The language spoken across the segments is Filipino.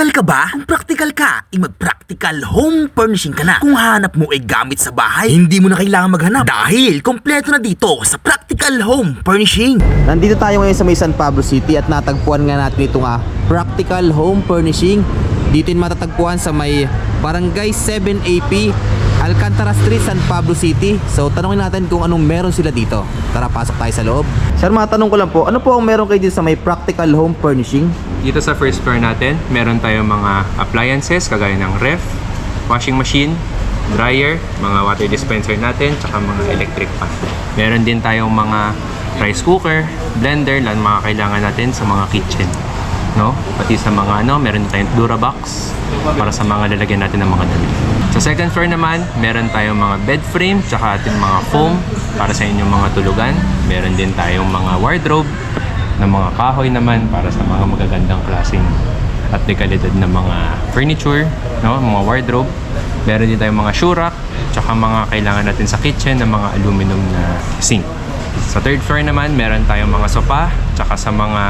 Practical ka ba? Kung practical ka, ay mag-practical home furnishing ka na. Kung hanap mo ay gamit sa bahay, hindi mo na kailangan maghanap dahil kompleto na dito sa practical home furnishing. Nandito tayo ngayon sa may San Pablo City at natagpuan nga natin ito nga Practical Home Furnishing. Dito yung matatagpuan sa may Barangay 7AP Alcantara Street, San Pablo City. So tanongin natin kung anong meron sila dito. Tara, pasok tayo sa loob. Sir, matanong ko lang po, ano po ang meron kayo dito sa may Practical Home Furnishing? Dito sa first floor natin, meron tayong mga appliances kagaya ng ref, washing machine, dryer, mga water dispenser natin, tsaka mga electric fan. Meron din tayong mga rice cooker, blender, lang mga kailangan natin sa mga kitchen. No? Pati sa mga ano, meron tayong Durabox para sa mga lalagyan natin ng mga damit. Sa second floor naman, meron tayong mga bed frame, tsaka ating mga foam para sa inyong mga tulugan. Meron din tayong mga wardrobe, ng mga kahoy naman para sa mga magagandang klaseng at dekalidad na mga furniture, no? mga wardrobe. Meron din tayong mga shoe rack, tsaka mga kailangan natin sa kitchen ng mga aluminum na sink. Sa third floor naman, meron tayong mga sofa, tsaka sa mga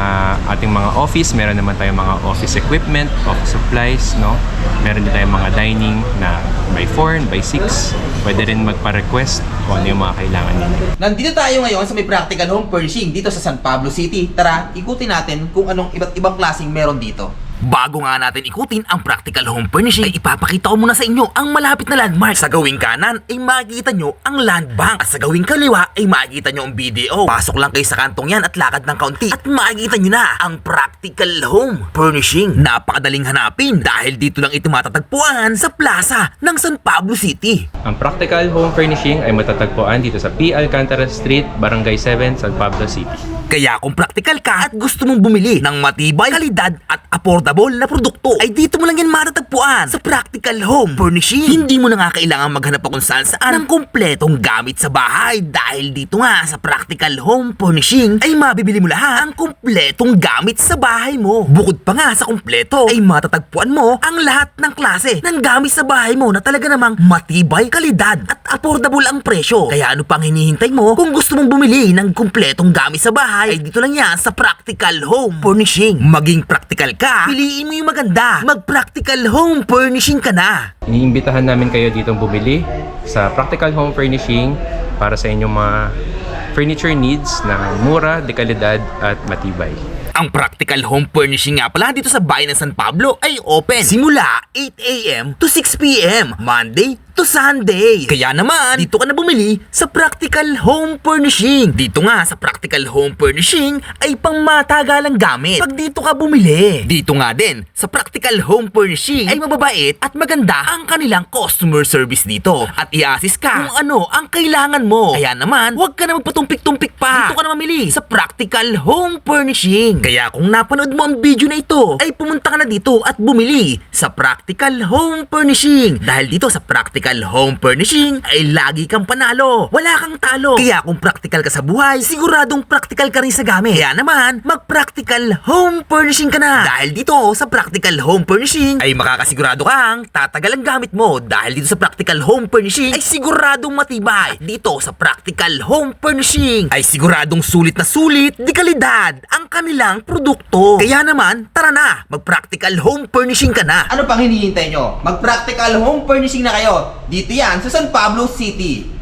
ating mga office, meron naman tayong mga office equipment, office supplies, no? Meron din tayong mga dining na by 4 by 6. Pwede rin magpa-request kung ano yung mga kailangan ninyo. Nandito tayo ngayon sa may Practical Home Furnishing dito sa San Pablo City. Tara, ikutin natin kung anong iba't ibang klaseng meron dito. Bago nga natin ikutin ang practical home furnishing, ay ipapakita ko muna sa inyo ang malapit na landmark. Sa gawing kanan ay makikita nyo ang land bank. At sa gawing kaliwa ay makikita nyo ang BDO. Pasok lang kayo sa kantong yan at lakad ng kaunti. At makikita nyo na ang practical home furnishing. Napakadaling hanapin dahil dito lang ito matatagpuan sa plaza ng San Pablo City. Ang Practical Home Furnishing ay matatagpuan dito sa P. Alcantara Street, Barangay 7, San Pablo City. Kaya kung practical ka at gusto mong bumili ng matibay, kalidad at affordable na produkto, ay dito mo lang yan matatagpuan sa Practical Home Furnishing. Hindi mo na nga kailangan maghanap pa kung saan saan ng kompletong gamit sa bahay dahil dito nga sa Practical Home Furnishing ay mabibili mo lahat ang kompletong gamit sa bahay mo. Bukod pa nga sa kompleto ay matatagpuan mo ang lahat ng klase ng gamit sa bahay mo na talaga namang matibay, kalidad at affordable ang presyo. Kaya ano pang hinihintay mo kung gusto mong bumili ng kompletong gamit sa bahay ay dito lang yan sa Practical Home Furnishing. Maging practical ka, piliin mo yung maganda. Mag-Practical Home Furnishing ka na. Iniimbitahan namin kayo ditong bumili sa Practical Home Furnishing para sa inyong mga furniture needs na mura, dekalidad at matibay. Ang Practical Home Furnishing nga pala dito sa bayan ng San Pablo ay open simula 8am to 6pm, Monday to Sunday. Kaya naman, dito ka na bumili sa Practical Home Furnishing. Dito nga sa Practical Home Furnishing ay pang matagalang gamit. Pag dito ka bumili, dito nga din sa Practical Home Furnishing ay mababait at maganda ang kanilang customer service dito. At i-assist ka kung ano ang kailangan mo. Kaya naman, huwag ka na magpatumpik-tumpik pa. Dito ka na mamili sa Practical Home Furnishing. Kaya kung napanood mo ang video na ito, ay pumunta ka na dito at bumili sa Practical Home Furnishing. Dahil dito sa Practical Home Furnishing ay lagi kang panalo. Wala kang talo. Kaya kung practical ka sa buhay, siguradong practical ka rin sa gamit. Kaya naman, mag-Practical Home Furnishing ka na. Dahil dito sa Practical Home Furnishing ay makakasigurado kang tatagal ang gamit mo. Dahil dito sa Practical Home Furnishing ay siguradong matibay. Dito sa Practical Home Furnishing ay siguradong sulit na sulit, di kalidad ang kanilang produkto. Kaya naman, tara na, mag-Practical Home Furnishing ka na. Ano pang hinihintay nyo? Mag-Practical Home Furnishing na kayo. Dito yan sa San Pablo City.